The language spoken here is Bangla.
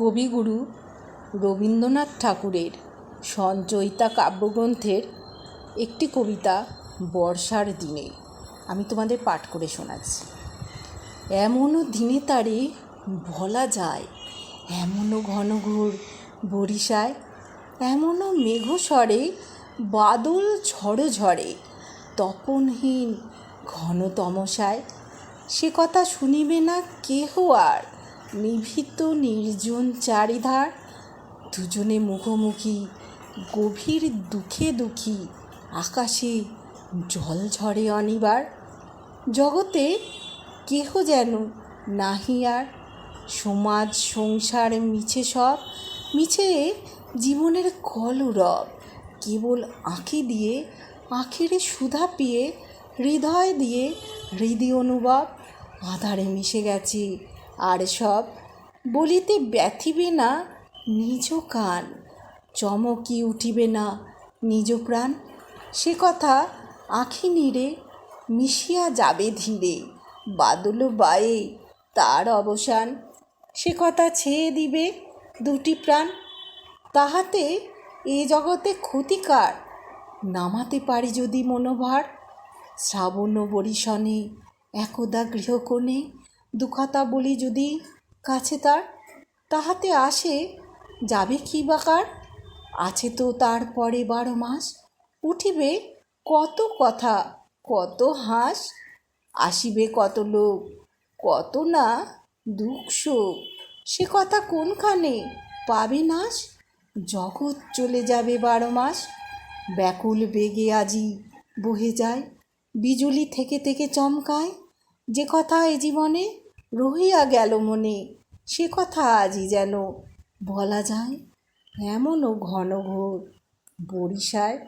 কবিগুরু রবীন্দ্রনাথ ঠাকুরের সঞ্চয়িতা কাব্যগ্রন্থের একটি কবিতা বর্ষার দিনে। আমি তোমাদের পাঠ করে শোনাচ্ছি। এমনও দিনে তারে বলা যায় এমনও ঘনঘোর বরিশায় এমনও মেঘস্বরে বাদল ঝড়ো ঝড়ে, তপনহীন ঘন তমসায়। সে কথা শুনিবে না কেহ আর নিভৃত, নির্জন চারিধার, দুজনে মুখোমুখি, গভীর দুঃখে দুঃখী, আকাশে জল ঝরে অনিবার। জগতে কেহ যেন নাহি আর, সমাজ, সংসার মিছে সব, মিছে জীবনের কলরব, কেবল আঁখি দিয়ে, আখেরে সুধা পিয়ে, হৃদয় দিয়ে, হৃদয় অনুভব, আধারে মিশে গেছে আর সব বলিতে ব্যথিবে না নিজ কান। চমকি উঠিবে না নিজ প্রাণ। সে কথা আঁখি নীড়ে মিশিয়া যাবে ধীরে। বাদল বায়ে তার অবসান। সে কথা ছেয়ে দিবে দুটি প্রাণ। তাহাতে এ জগতে ক্ষতিকার নামাতে পারি যদি মনোভার। শ্রাবণ বরিশনে একদা গৃহকোণে দুখাতা বলি যদি কাছে তার, তাহাতে আসে, যাবে কি বাকার আছে তো তারপরে বারো মাস, উঠিবে কত কথা, কত হাঁস, আসিবে কত লোক কত না দুঃখ শোক। সে কথা কোনখানে? পাবে নাশ? জগৎ চলে যাবে বারো মাস, ব্যাকুল বেগে আজি বহে যায়, বিজুলি থেকে থেকে চমকায় যে কথা এ জীবনে রহিয়া গেল মনে, সে কথা আজই যেন বলা যায় এমনও ঘন ঘোর। বরিশায়